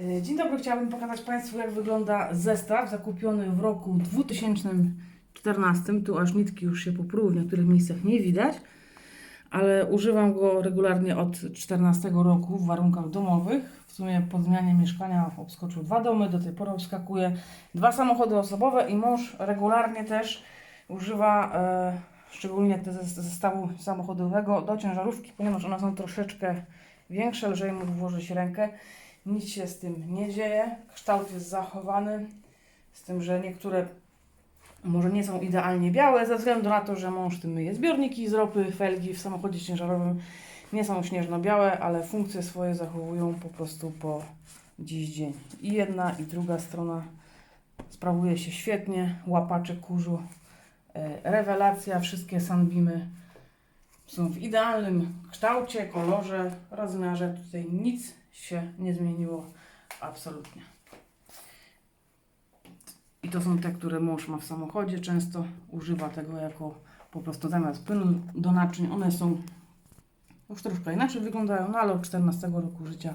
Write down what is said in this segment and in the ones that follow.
E, Dzień dobry, chciałabym pokazać Państwu, jak wygląda zestaw zakupiony w roku 2014. Tu aż nitki już się popruły, w niektórych miejscach nie widać, ale używam go regularnie od 2014 roku w warunkach domowych. W sumie po zmianie mieszkania obskoczył dwa domy, do tej pory obskakuje dwa samochody osobowe i mąż regularnie też używa e, szczególnie te ze zestawu samochodowego do ciężarówki, ponieważ one są troszeczkę większe, lżej mu włożyć rękę. Nic się z tym nie dzieje. Kształt jest zachowany. Z tym, że niektóre może nie są idealnie białe, ze względu na to, że mąż tym myje zbiorniki z ropy, felgi w samochodzie ciężarowym nie są śnieżno-białe, ale funkcje swoje zachowują po prostu po dziś dzień. I jedna, i druga strona sprawuje się świetnie. Łapacze kurzu, e, rewelacja, wszystkie sunbeamy są w idealnym kształcie, kolorze, rozmiarze. Tutaj nic się nie zmieniło absolutnie. I to są te, które mąż ma w samochodzie. Często używa tego jako po prostu zamiast płynu do naczyń. One są już troszkę inaczej wyglądają, no ale od 14 roku życia,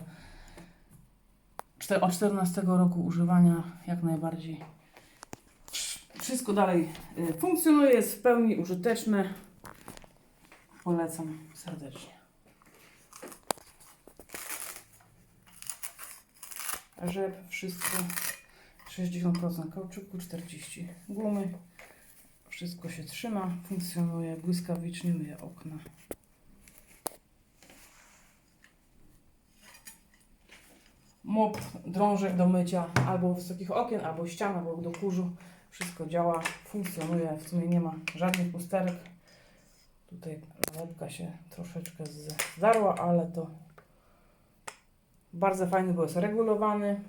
od 14 roku używania jak najbardziej wszystko dalej y, funkcjonuje, jest w pełni użyteczne. Polecam serdecznie. Rzep, wszystko 60% kauczuku, 40 gumy. Wszystko się trzyma, funkcjonuje błyskawicznie, myje okna. Mop, drążek do mycia albo wysokich okien, albo ścian, albo do kurzu. Wszystko działa, funkcjonuje, w sumie nie ma żadnych usterek. Tutaj lepka się troszeczkę zdarła, ale to bardzo fajny, bo jest regulowany.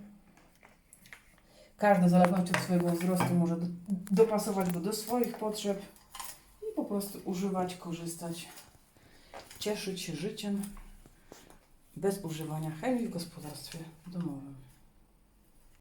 Każdy w zależności od swojego wzrostu może do, dopasować go do swoich potrzeb i po prostu używać, korzystać, cieszyć się życiem bez używania chemii w gospodarstwie domowym.